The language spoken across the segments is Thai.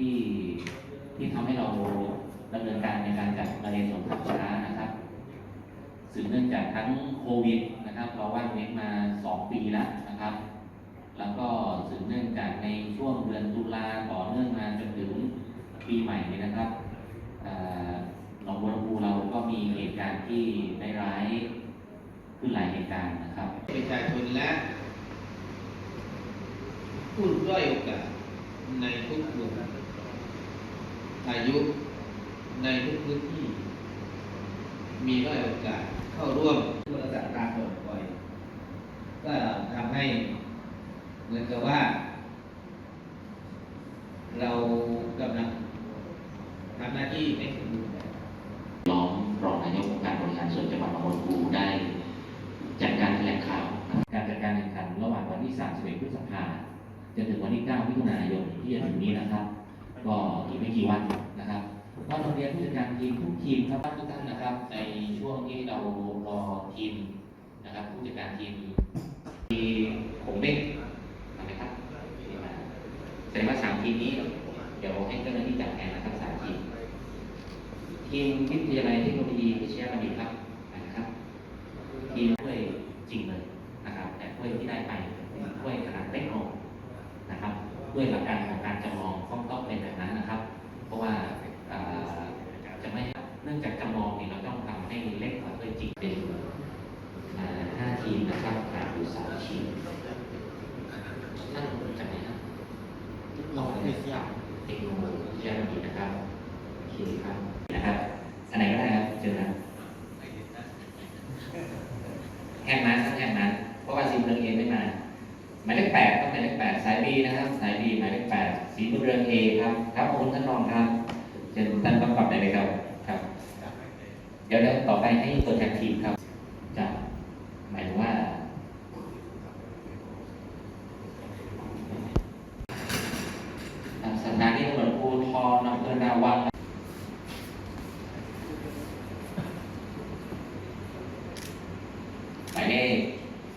ที่ที่ทำให้เราดำเนินการในการจัดมาเรียนสวนขับช้านะครับสืบเนื่องจากทั้งโควิดนะครับ เราว่างเว้นมา 2 ปีแล้วนะครับ แล้วก็สืบเนื่องจากในช่วงเดือนตุลาต่อเนื่องมาจนถึงปีใหม่นี่นะครับอ่าหนองบัวลำพูเราก็มีเหตุการณ์ที่ได้ร้ายขึ้นหลายเหตุการณ์นะครับประชาชนและผู้ด้อยโอกาสในทุกกลุ่ม อายุในทุกพื้นที่ มีด้อยโอกาสเข้าร่วมบริษัทการปลดปล่อยก็ทำให้เหมือนกับว่า เรากำลังทำหน้าที่ไม่สมบูรณ์แบบรองรองนายกองค์การบริหารส่วนจังหวัดหนองบัวลำพูได้ จัดการแถลงข่าว การจัดการแข่งขันระหว่างวันที่ 31 พฤษภาจนถึงวันที่ 9 มิถุนายนที่จะถึงนี้นะครับ ก็อีกไม่กี่วันนะครับก็โรงเรียนผู้จัดการทีมทุกทีมครับทุกท่านนะครับ ในช่วงที่เรารอทีมนะครับผู้จัดการทีมมีผมเบ้งทำไหมครับที่มาแสดงว่าสามทีมนี้ เดี๋ยวให้เจ้าหน้าที่จัดแทนนะครับสามทีมทีมวิทยาลัยเทคโนโลยีวิทยาบัณฑิตครับนะครับ ทีมถ้วยจริงเลยนะครับ แต่ถ้วยที่ได้ไปเป็นถ้วยขนาดเล็กลงนะครับ ด้วยหลักการของการจำลองต้องต้องเป็นแบบนั้นนะครับ เพราะว่าเอ่อจะไม่เนื่องจากจำลองเนี่ยเราต้องทำให้เล็กกว่าถ้วยจริงเป็นอ่าห้าทีมนะครับขาดอยู่สามทีมท่านจากไหนครับเราไม่ทราบเทคโนโลยีวิทยาบัณฑิตนะครับโอเคครับนะครับอันไหนก็ได้ครับเจอนะแห่งนั้นทั้งแห่งนั้นเพราะว่าสีเมืองเอไม่มาหมายเลขแปดต้องหมายเลขแปดสายบีนะครับ สายบีหมายเลขแปดสีเมืองเอครับ ครับขอบคุณท่านรองครับเชิญท่านประกอบได้เลยครับครับ เดี๋ยวต่อไปให้ตัวแทนทีมครับจะหมายถึงว่าสถานีตำรวจภูธรอำเภอนาวังหมายเลข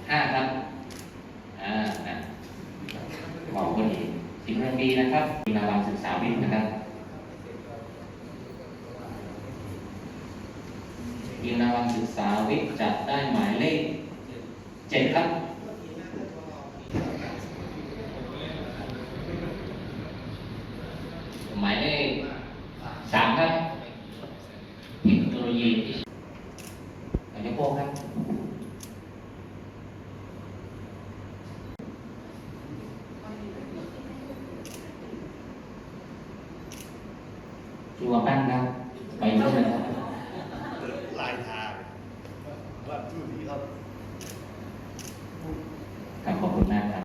ห้าครับอ่านะบอกคนอีกสิบเรื่องดีนะครับนาวังศึกษาวิทย์นะครับ ทีมนาวังศึกษาวิทย์จะได้หมายเลขเจ็ดครับหมายเลขสามครับเทคโนโลยีอันายกโป้งครับชัวร์ปั้นครับไปเรื่อยครับ ลายทาง ว่าชื่อ